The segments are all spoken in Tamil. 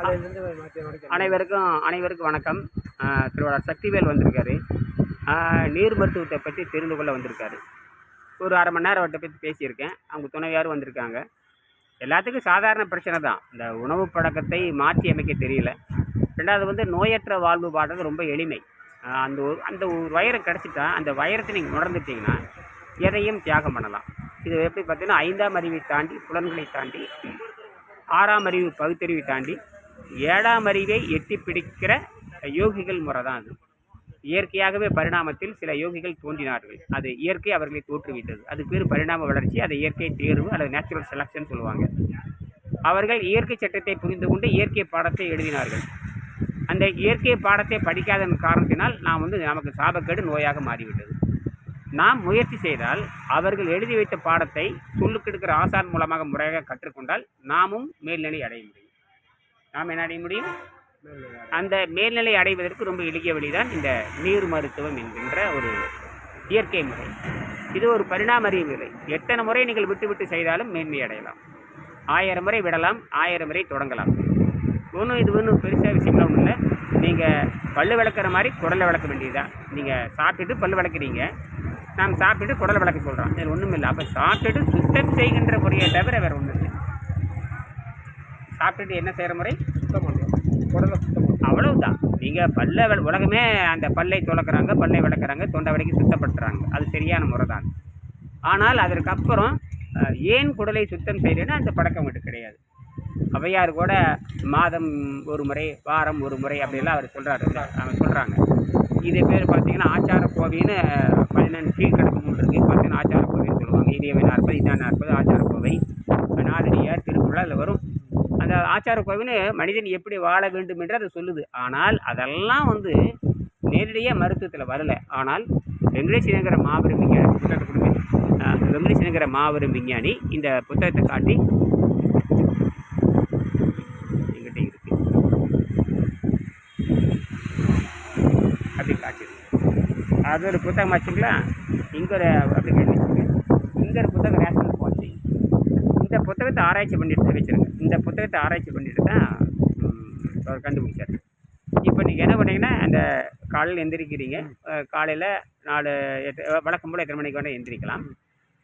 அனைவருக்கும் அனைவருக்கும் வணக்கம். திருவாளர் சக்திவேல் வந்திருக்காரு. நீர் மருத்துவத்தை பற்றி தெரிந்து கொள்ள வந்திருக்காரு. ஒரு அரை மணி நேரம் அவர்கிட்ட பற்றி பேசியிருக்கேன். அவங்க துணைவியாரும் வந்திருக்காங்க. எல்லாத்துக்கும் சாதாரண பிரச்சனை தான். இந்த உணவு பழக்கத்தை மாற்றி அமைக்க தெரியல. ரெண்டாவது வந்து நோயற்ற வாழ்வு பாடுறது ரொம்ப எளிமை. அந்த ஒரு அந்த ஒரு வயரம் கிடச்சிட்டா அந்த வயரத்தை நீங்கள் உணர்ந்துட்டீங்கன்னா எதையும் தியாகம் பண்ணலாம். இது எப்படி பார்த்தீங்கன்னா ஐந்தாம் அறிவை தாண்டி புலன்களை தாண்டி ஆறாம் அறிவு பகுத்தறிவை தாண்டி ஏழாம் அறிவை எட்டி பிடிக்கிற யோகிகள் முறை தான் அது இயற்கையாகவே பரிணாமத்தில் சில யோகிகள் தோன்றினார்கள். அது இயற்கை அவர்களை தோற்றுவித்தது அது பேர் பரிணாம வளர்ச்சி அதை இயற்கை தேர்வு அல்லது நேச்சுரல் செலக்ஷன் சொல்லுவாங்க. அவர்கள் இயற்கை சட்டத்தை புரிந்து கொண்டு இயற்கை பாடத்தை எழுதினார்கள். அந்த இயற்கை பாடத்தை படிக்காதன் காரணத்தினால் நாம் வந்து நமக்கு சாபக்கேடு நோயாக மாறிவிட்டது. நாம் முயற்சி செய்தால் அவர்கள் எழுதி வைத்த பாடத்தை சொல்லுக்கெடுக்கிற ஆசான் மூலமாக முறையாக கற்றுக்கொண்டால் நாமும் மேல்நிலை அடைய முடியும். நாம் என்ன அடைய முடியும்? அந்த மேல்நிலை அடைவதற்கு ரொம்ப எளிய வழிதான் இந்த நீர் மருத்துவம் என்கின்ற ஒரு இயற்கை முறை. இது ஒரு பரிணாம அறிவு எத்தனை முறை நீங்கள் விட்டு விட்டு செய்தாலும் மேன்மை அடையலாம். ஆயிரம் முறை விடலாம் ஆயிரம் முறை தொடங்கலாம். ஒன்றும் இது ஒன்றும் பெருசாக விஷயம்லாம் ஒன்றும் இல்லை. நீங்கள் பல்லு விளக்குற மாதிரி குடலை விளக்க வேண்டியதுதான். நீங்கள் சாப்பிட்டுட்டு பல்லு விளக்குறீங்க நாம் சாப்பிட்டுட்டு குடலை விளக்க சொல்கிறோம் இது ஒன்றும் இல்லை அப்போ சாப்பிட்டுட்டு சுத்தம் செய்கின்ற முறையை தவிர வேறு ஒன்றும் இல்லை சாப்பிட்டுட்டு என்ன செய்கிற முறை? சுத்தம் பண்ணுறோம் உடலை சுத்தம் பண்ணுறோம் அவ்வளவுதான். நீங்கள் பல்ல உலகமே அந்த பல்லை துளக்குறாங்க பல்லை விளக்குறாங்க தொண்டை வரைக்கும் சுத்தப்படுத்துகிறாங்க அது சரியான முறை தான் ஆனால் அதற்கப்புறம் ஏன் குடலை சுத்தம் செய்கிறேன்னா அந்த பழக்கம் மட்டும் கிடையாது. அவையார் கூட மாதம் ஒரு முறை வாரம் ஒரு முறை அப்படிலாம் அவர் சொல்கிறாரு அவங்க சொல்கிறாங்க இது பேர் பார்த்தீங்கன்னா ஆச்சார கோவைன்னு பதினெண்டு கீழ்கணக்கு நூல் இருக்குது பார்த்தீங்கன்னா ஆச்சார கோவைன்னு சொல்லுவாங்க. இதே நாற்பது இதான் நாற்பது ஆச்சார கோவை நாதடியார் திருக்குறள் அதில் வரும் அந்த ஆச்சார கோவின்னு மனிதன் எப்படி வாழ வேண்டும் என்று அதை சொல்லுது. ஆனால் அதெல்லாம் வந்து நேரடியாக மருத்துவத்தில் வரல. ஆனால் வெங்கடேசனுங்கிற மாபெரும் விஞ்ஞானி புத்தகத்தை கொடுங்க. வெங்கடேசனுங்கிற மாபெரும் விஞ்ஞானி இந்த புத்தகத்தை காட்டி எங்கிட்ட இருக்கு. அப்படி காட்டிருக்கு அது ஒரு புத்தகம் வச்சுங்களா இங்கே ஒரு அப்ளிகேஷன் இங்கே ஒரு புத்தகம் ரேஷன் புத்தகத்தை ஆராய்ச்சி பண்ணிட்டு தான் வச்சுருங்க இந்த புத்தகத்தை ஆராய்ச்சி பண்ணிட்டு தான் அவர் கண்டுபிடிச்சார். இப்போ நீங்கள் என்ன பண்ணீங்கன்னா அந்த காலையில் எந்திரிக்கிறீங்க. காலையில் நாலு எட்டு வழக்கம் போல் எத்தனை மணிக்கு வேணால் எந்திரிக்கலாம்.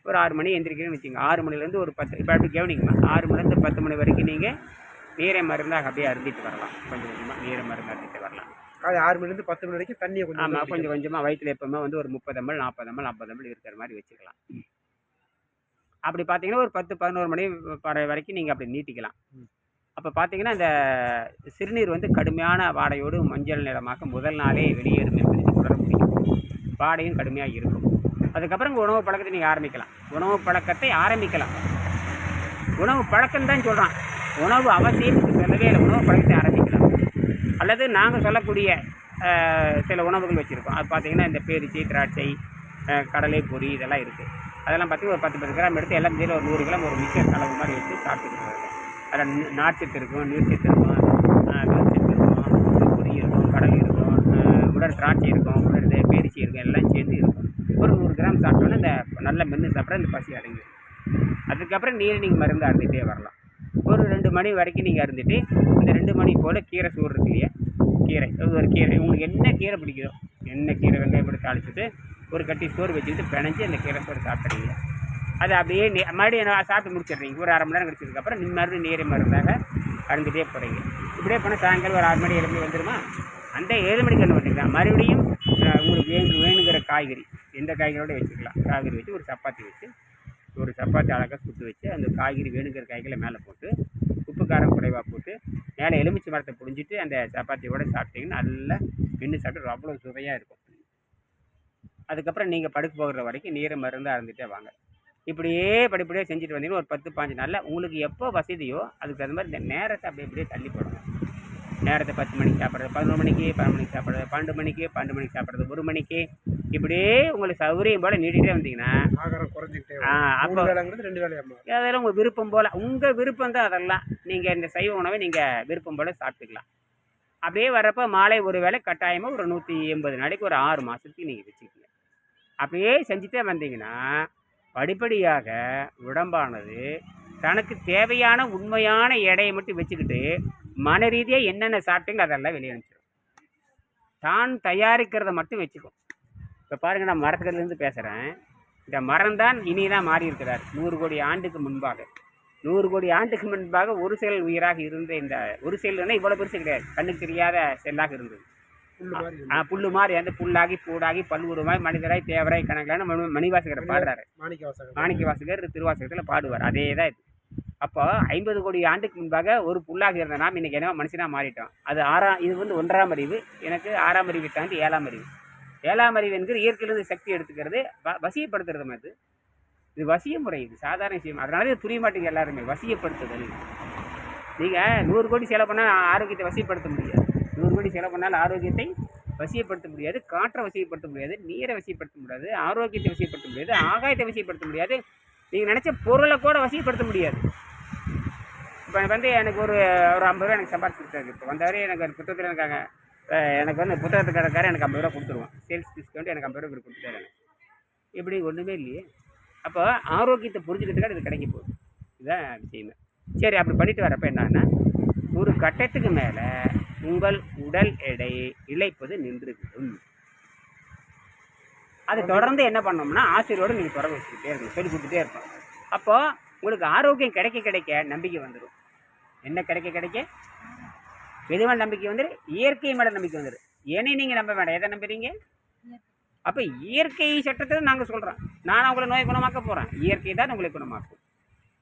ஒரு ஆறு மணி எந்திரிக்கிறேன்னு வச்சுங்க ஆறு மணிலேருந்து ஒரு பத்து இப்போ அப்படி கவனிங்கம்மா. ஆறு மணிலேருந்து பத்து மணி வரைக்கும் நீங்கள் நீரை மருந்தாக அப்படியே அருந்திட்டு வரலாம். கொஞ்சம் கொஞ்சமாக நீரை மருந்து அருந்திட்டு வரலாம். காலை ஆறு மணிலேருந்து பத்து மணி வரைக்கும் தண்ணியை கொஞ்சம் ஆமாம் கொஞ்சம் கொஞ்சமாக வயிற்றுல எப்பவுமே வந்து ஒரு முப்பது எம்எல் நாற்பது எம்எல் ஐம்பது எம்எல் இருக்கிற மாதிரி வச்சுக்கலாம் அப்படி பார்த்தீங்கன்னா ஒரு பத்து பதினோரு மணி வரை வரைக்கும் நீங்கள் அப்படி நீட்டிக்கலாம். அப்போ பார்த்தீங்கன்னா இந்த சிறுநீர் வந்து கடுமையான வாடையோடு மஞ்சள் நிறமாக முதல் நாளே வெளியேறும் என்பதை உணர முடியும். வாடையும் கடுமையாக இருக்கும். அதுக்கப்புறம் உங்கள் உணவு பழக்கத்தை நீங்கள் ஆரம்பிக்கலாம். உணவு பழக்கத்தை ஆரம்பிக்கலாம். உணவு பழக்கம் தான் சொல்கிறான் உணவு அவசியத்துக்கு சொல்லவே இல்லை. உணவு பழக்கத்தை ஆரம்பிக்கலாம். அல்லது நாங்கள் சொல்லக்கூடிய சில உணவுகள் வச்சுருக்கோம். அது பார்த்தீங்கன்னா இந்த பேரிச்சி திராட்சை கடலை பொரி இதெல்லாம் இருக்குது அதெல்லாம் பார்த்து ஒரு பத்து பத்து கிராம் எடுத்து எல்லாம் சேர்ந்து ஒரு நூறு கிராம் ஒரு மிக்சர் கலவு மாதிரி வச்சு சாப்பிட்டுக்கணும் அதில் நி- நார்ச்சத்து இருக்கும் நீர்ச்சத்து இருக்கும் அஹ், இருக்கும் பொரி இருக்கும் கடல் இருக்கும் உடல் திராட்சை இருக்கும் உடல் பேரிச்சி இருக்கும் எல்லாம் சேர்ந்து இருக்கும். ஒரு நூறு கிராம் சாப்பிட்டோன்னே இந்த நல்ல மென்று சாப்பிட்ற இந்த பசி அடங்கி அதுக்கப்புறம் நீர் நீங்கள் மருந்து அருந்துகிட்டே வரலாம். ஒரு ரெண்டு மணி வரைக்கும் நீங்கள் அருந்துட்டு இந்த ரெண்டு மணி போல் கீரை சோறு இல்லையா? கீரை அது ஒரு கீரை. உங்களுக்கு என்ன கீரை பிடிக்குதோ என்ன கீரை வெங்காயம் போட்டு தாளிச்சுட்டு ஒரு கட்டி சோறு வச்சுக்கிட்டு பிணைஞ்சி அந்த கீரை சோறு சாப்பிட்றீங்க. அது அப்படியே நே- மறுபடியும் நான் சாப்பிட்டு முடிச்சிடுறீங்க. ஒரு அரை மணி நேரம் கழிச்சதுக்கப்புறம் நீங்கள் மறுபடியும் நீரை மருந்தாக அருந்துகிட்டே போகிறீங்க இப்படியே போனால் சாயங்காலம் ஒரு ஆறு மணி ஏழு மணி வந்துடுமா அந்த ஏழு மணிக்கு என்ன பண்ணிக்கலாம் மறுபடியும் உங்களுக்கு வேணும் வேணுங்கிற காய்கறி எந்த காய்கறியோட வச்சுக்கலாம். காய்கறி வச்சு ஒரு சப்பாத்தி வச்சு ஒரு சப்பாத்தி அழகாக சுட்டு வச்சு அந்த காய்கறி வேணுங்கிற காய்களை மேலே போட்டு உப்பு காரம் குறைவாக போட்டு மேலே எலுமிச்சை மரத்தை புழிஞ்சிட்டு அந்த சப்பாத்தியோட சாப்பிட்டிங்கன்னா நல்லா மென்று சாப்பிட்டு அவ்வளோ சுவையாக இருக்கும். அதுக்கப்புறம் நீங்கள் படுக்க போகிற வரைக்கும் நீரை மருந்து அறந்துட்டே வாங்க. இப்படியே படிப்படியாக செஞ்சுட்டு வந்தீங்கன்னா ஒரு பத்து பாஞ்சு நாளில் உங்களுக்கு எப்போ வசதியோ அதுக்கு தகுந்த மாதிரி இந்த நேரத்தை அப்படியே அப்படியே தள்ளி போடுங்க நேரத்தை பத்து மணிக்கு சாப்பிட்றது பதினொரு மணிக்கு பன்னெண்டு மணிக்கு சாப்பிட்றது பன்னெண்டு மணிக்கு பன்னெண்டு மணிக்கு சாப்பிட்றது ஒரு மணிக்கு. இப்படியே உங்களுக்கு சௌகரியம் போல் நீட்டிகிட்டே வந்தீங்கன்னா ஆகாரம் குறைஞ்சிக்கிட்டே ஆ. அப்போ ரெண்டு வேலையாமா அதெல்லாம் உங்கள் விருப்பம் போல் உங்கள் விருப்பம் தான் அதெல்லாம். நீங்கள் இந்த சைவ உணவை நீங்கள் விருப்பம் போல் சாப்பிட்டுக்கலாம். அப்படியே வர்றப்போ மாலை ஒரு வேளை கட்டாயமாக ஒரு நூற்றி எண்பது நாளைக்கு ஒரு ஆறு மாதத்துக்கு நீங்கள் வச்சுக்கோங்க அப்படியே செஞ்சுட்டே வந்தீங்கன்னா படிப்படியாக உடம்பானது தனக்கு தேவையான உண்மையான எடையை மட்டும் வச்சுக்கிட்டு மன ரீதியாக என்னென்ன சாப்பிட்டீங்களோ அதெல்லாம் வெளியே அனுப்பிச்சிடும் தான் தயாரிக்கிறத மட்டும் வச்சுக்கும். இப்போ பாருங்கள் நான் மரத்துலேருந்து பேசுகிறேன் இந்த மரம் தான் இனிதான் மாறி இருக்கிறார். நூறு கோடி ஆண்டுக்கு முன்பாக. நூறு கோடி ஆண்டுக்கு முன்பாக ஒரு செல் உயிராக இருந்த இந்த ஒரு செல்னா இவ்வளோ பெருசு கிடையாது. கண்ணுக்கு தெரியாத செல்லாக இருந்தது. புல்லு மாதிரி அந்த புல்லாகி பூடாகி பல்லுருமாய் மனிதராய் தேவராய் கணக்கிலான மணி மணிவாசகரை பாடுறாரு. மாணிக்க வாசகர் திருவாசகத்தில் பாடுவார். அதே தான் இது. அப்போ ஐம்பது கோடி ஆண்டுக்கு முன்பாக ஒரு புல்லாக இருந்த நாம் இன்னைக்கு என்ன மனுஷனாக மாறிட்டோம். அது ஆறாம் இது வந்து ஒன்றாம் அறிவு. எனக்கு ஆறாம் அறிவை தாண்டி ஏழாம் அறிவு. ஏழாம் அறிவு என்கிற இயற்கையிலிருந்து சக்தி எடுத்துக்கிறது வசியப்படுத்துறது அது இது? வசிய முறை இது சாதாரண விஷயம். அதனால இது புரிய மாட்டேங்குது எல்லாருமே. வசியப்படுத்துதல். நீங்கள் நூறு கோடி செலவு பண்ணால் ஆரோக்கியத்தை வசியப்படுத்த முடியாது. நூறு கோடி செலவு பண்ணால் ஆரோக்கியத்தை வசியப்படுத்த முடியாது காற்றை வசியப்படுத்த முடியாது நீரை வசியப்படுத்த முடியாது ஆரோக்கியத்தை வசியப்படுத்த முடியாது ஆகாயத்தை வசியப்படுத்த முடியாது. நீங்கள் நினச்ச பொருளை கூட வசியப்படுத்த முடியாது. இப்போ வந்து எனக்கு ஒரு ஒரு ஐம்பது ரூபா எனக்கு சம்பாதிச்சு கொடுத்தாரு. இப்போ வந்தவரே எனக்கு ஒரு புத்தகத்தில் இருக்காங்க. எனக்கு வந்து புத்தகத்துக்காரக்காரன் எனக்கு ஐம்பது ரூபா கொடுத்துருவான். சேல்ஸ் டிஸ்கவுண்ட் எனக்கு ஐம்பது ரூபா கொடுத்துட்டாரு. இப்படி ஒன்றுமே இல்லையே. அப்போ ஆரோக்கியத்தை புரிஞ்சுக்கிட்டுக்காக இது கிடைக்க போகுது. இதுதான் விஷயமே. சரி அப்படி பண்ணிட்டு வரப்போ என்னன்னா ஒரு கட்டத்துக்கு மேலே உங்கள் உடல் எடை இழைப்பது நின்றுவிடும். அது தொடர்ந்து என்ன பண்ணோம்னா ஆசிரியரோடு நீங்கள் தொடர்பு வச்சுக்கிட்டே இருக்கணும் சொல்லி கொடுத்துட்டே இருப்போம். அப்போ உங்களுக்கு ஆரோக்கியம் கிடைக்க கிடைக்க நம்பிக்கை வந்துடும் என்ன கிடைக்க கிடைக்க? எதுவான நம்பிக்கை வந்துடும் இயற்கை மேலே நம்பிக்கை வந்துடும் ஏனே நீங்கள் நம்ப வேண்டாம். எதை நம்புறீங்க? அப்போ இயற்கை சட்டத்தை நாங்கள் சொல்கிறோம் நான் உங்களை நோய் குணமாக்க போகிறேன் இயற்கை தான் உங்களை குணமாக்கும்.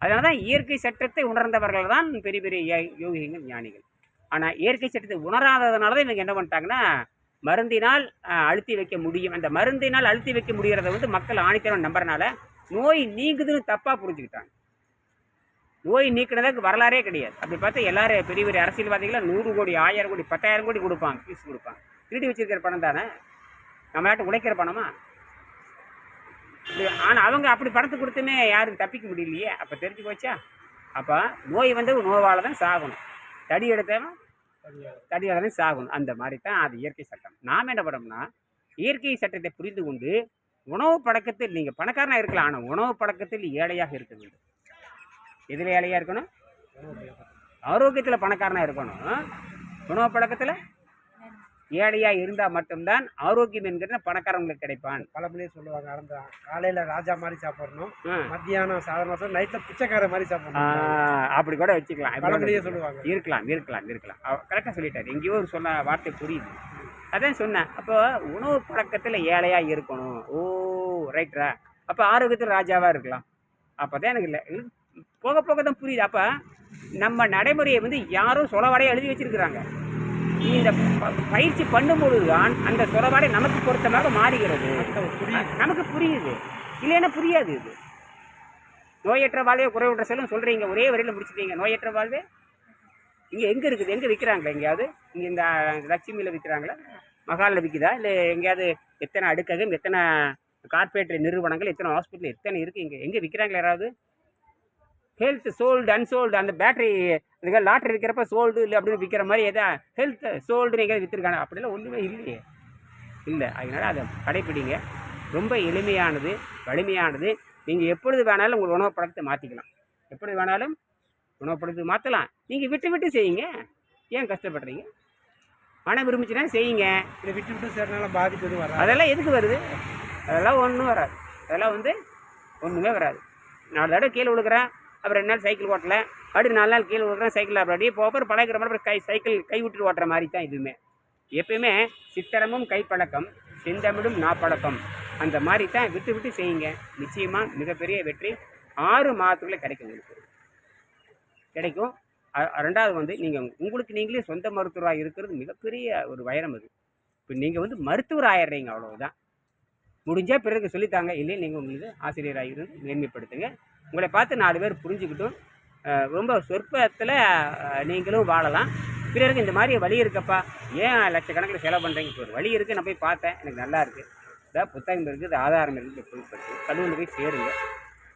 அதனால தான் இயற்கை சட்டத்தை உணர்ந்தவர்கள் தான் பெரிய பெரிய யோகிகள் ஞானிகள். ஆனால் இயற்கை சட்டத்தை உணராததுனால தான் இவங்க என்ன பண்ணிட்டாங்கன்னா மருந்தினால் அழுத்தி வைக்க முடியும். அந்த மருந்தினால் அழுத்தி வைக்க முடிகிறத வந்து மக்கள் ஆணித்தரம் நம்புறனால நோய் நீங்குதுன்னு தப்பாக புரிஞ்சுக்கிட்டாங்க. நோய் நீக்கினதுக்கு வரலாறே கிடையாது. அப்படி பார்த்தா எல்லாரும் பெரிய பெரிய அரசியல்வாதிகளாக நூறு கோடி ஆயிரம் கோடி பத்தாயிரம் கோடி கொடுப்பாங்க ஃபீஸ் கொடுப்பாங்க. திருடி வச்சிருக்கிற பணம் தானே? நம்ம நாட்டு உழைக்கிற பணமா? ஆனால் அவங்க அப்படி பணத்தை கொடுத்துமே யாரும் தப்பிக்க முடியலையே. அப்போ தெரிஞ்சு போச்சா? அப்போ நோய் வந்து நோவால் தான் சாகணும். தடி எடுத்தவன் தடியால். தான் சாகணும் அந்த மாதிரி தான் அது இயற்கை சட்டம். நாம் என்ன பண்ணோம்னா இயற்கை சட்டத்தை புரிந்து கொண்டு உணவு பழக்கத்தில் நீங்கள் பணக்காரனாக இருக்கலாம் ஆனால் உணவு பழக்கத்தில் ஏழையாக இருக்க வேண்டும். எதில் ஏழையாக இருக்கணும்? ஆரோக்கியத்தில் பணக்காரனாக இருக்கணும். உணவு பழக்கத்தில் ஏழையாக இருந்தால் மட்டும்தான் ஆரோக்கியம் என்கிற பணக்காரங்களுக்கு கிடைப்பான். பழமொழியே சொல்லுவாங்க அந்த காலையில ராஜா மாதிரி சாப்பிடணும். மத்தியானம் சாதாரண நைட்ல பிச்சைக்கார மாதிரி சாப்பிடணும். அப்படி கூட வச்சுக்கலாம். பழமொழியே. சொல்லுவாங்க. இருக்கலாம் இருக்கலாம் இருக்கலாம். கரெக்டாக சொல்லிட்டாரு. எங்கேயோ ஒரு சொன்ன வார்த்தை புரியுது. அதான் சொன்னேன். அப்போ உணவு பழக்கத்தில் ஏழையாக இருக்கணும். ஓ ரைட்ரா அப்போ ஆரோக்கியத்தில் ராஜாவாக இருக்கலாம். அப்போ தான் எனக்கு இல்லை. போக போக தான் புரியுது. அப்போ நம்ம நடைமுறையை வந்து யாரும் சொலவாடையை எழுதி வச்சிருக்கிறாங்க. இந்த பயிற்சி பண்ணும்பொழுது தான் அந்த சொலவாடை நமக்கு பொருத்தமாக மாறுகிறது. நமக்கு புரியுது. இல்லைன்னா புரியாது இது. நோயற்ற வாழ்வே குறைவுற்ற செல்லும் சொல்கிறீங்க ஒரே வரையில் முடிச்சிட்டீங்க. நோயற்ற வாழ்வே? இங்கே எங்கே இருக்குது? எங்கே விற்கிறாங்களா எங்கேயாவது? இங்கே இந்த லட்சுமியில் விற்கிறாங்களா மகாலில் விற்குதா இல்லை எங்கேயாவது எத்தனை அடுக்ககம் எத்தனை கார்பரேட் நிறுவனங்கள் எத்தனை ஹாஸ்பிட்டல் எத்தனை இருக்குது இங்கே எங்கே விற்கிறாங்களா யாராவது? ஹெல்த் சோல்டு அன்சோல்டு அந்த பேட்டரி இதுக்காக லாட்ரி விற்கிறப்ப சோல்டு இல்லை அப்படின்னு விற்கிற மாதிரி எதா ஹெல்த் சோல்டுன்னு எங்கேயாவது விற்றுருக்காங்க அப்படிலாம் ஒன்றுமே இல்லையே. இல்லை அதனால் அதை கடைப்பிடிங்க. ரொம்ப எளிமையானது வலிமையானது. நீங்கள் எப்பொழுது வேணாலும் உங்கள் உணவு பழக்கத்தை மாற்றிக்கலாம் எப்பொழுது வேணாலும் உணவு பழக்கத்தை மாற்றலாம் நீங்கள் விட்டு விட்டு செய்யுங்க. ஏன் கஷ்டப்படுறீங்க? மனம் விரும்பிச்சுன்னா செய்யுங்க. இதை விட்டு விட்டு சேர்னால பாதிப்பு எதுவும் வராது. அதெல்லாம் எதுக்கு வருது? அதெல்லாம் ஒன்றும் வராது. அதெல்லாம் வந்து ஒன்றுமே வராது. நாலு தடவை கீழே விழுக்கிறேன் அப்புறம் ரெண்டு நாள் சைக்கிள் ஓட்டல. அப்படி நாலு நாள் கீழே விழுக்கிறேன் சைக்கிள் அப்படி அப்படியே போக பழகிற மாதிரி கை சைக்கிள் கை விட்டுட்டு ஓட்டுற மாதிரி தான் இதுவுமே. எப்பயுமே சித்திரமும் கைப்பழக்கம் செந்தமிழும் நாப்பழக்கம். அந்த மாதிரி தான் விட்டு விட்டு செய்யுங்க. நிச்சயமாக மிகப்பெரிய வெற்றி. ஆறு மாதத்துக்குள்ளே கிடைக்கும் உங்களுக்கு. கிடைக்கும். ரெண்டாவது வந்து நீங்கள் உங்களுக்கு நீங்களே சொந்த மருத்துவராக இருக்கிறது மிகப்பெரிய ஒரு வைரம் அது. இப்போ நீங்கள் வந்து மருத்துவர் ஆயிடுறீங்க அவ்வளோதான் முடிஞ்சால் பிறருக்கு சொல்லித்தாங்க. இல்லையே நீங்கள் உங்களுக்கு ஆசிரியராக இருந்து மேன்மைப்படுத்துங்க. உங்களை பார்த்து நாலு பேர் புரிஞ்சுக்கிட்டும். ரொம்ப சொற்பத்தில் நீங்களும் வாழலாம். பிறருக்கு இந்த மாதிரி வழி இருக்கப்பா. ஏன் லட்சக்கணக்கில் செலவு பண்ணுறீங்க இப்போ ஒரு வழி இருக்குது நான் போய் பார்த்தேன். எனக்கு நல்லா இருக்குது இதாக புத்தகம் இருக்குது ஆதாரம் இருக்குது பொருட்படுத்து கல்லூரியில் போய் சேருங்க.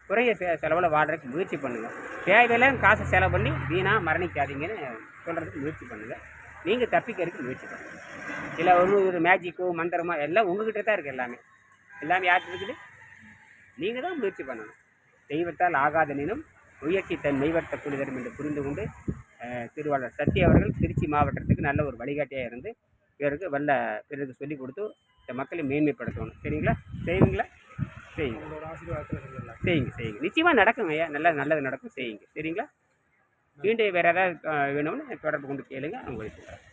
குறைய செ செலவில் வாடுறதுக்கு முயற்சி பண்ணுங்கள் தேவையில்லாம் காசை செலவு பண்ணி வீணாக மரணிக்காதீங்கன்னு சொல்கிறதுக்கு முயற்சி பண்ணுங்கள் நீங்கள் தப்பிக்கிறதுக்கு முயற்சி பண்ணுங்கள் இல்லை ஒன்றும் ஒரு மேஜிக்கோ மந்திரமோ எல்லாம் உங்ககிட்ட தான் இருக்குது எல்லாமே. எல்லாமே யார்கிட்ட இருக்குது? நீங்கள் தான் முயற்சி பண்ணணும். தெய்வத்தால் ஆகாதனினும் முயற்சி தன் மெய்வர்த்த புனிதரும் என்று புரிந்து கொண்டு திருவாளர் சத்யா அவர்கள் திருச்சி மாவட்டத்துக்கு நல்ல ஒரு வழிகாட்டியாக இருந்து பிறருக்கு வல்ல பிறருக்கு சொல்லிக் கொடுத்து இந்த மக்களை மேன்மைப்படுத்தணும். சரிங்களா? செய்வீங்களா? செய்யுங்க. செய்யுங்க செய்யுங்க. நிச்சயமாக நடக்குங்க ஐயா. நல்லா நல்லது நடக்கும். செய்யுங்க. சரிங்களா? மீண்டும் வேறு ஏதாவது வேணும்னு தொடர்பு கொண்டு கேளுங்க. உங்களுக்கு சொல்கிறேன்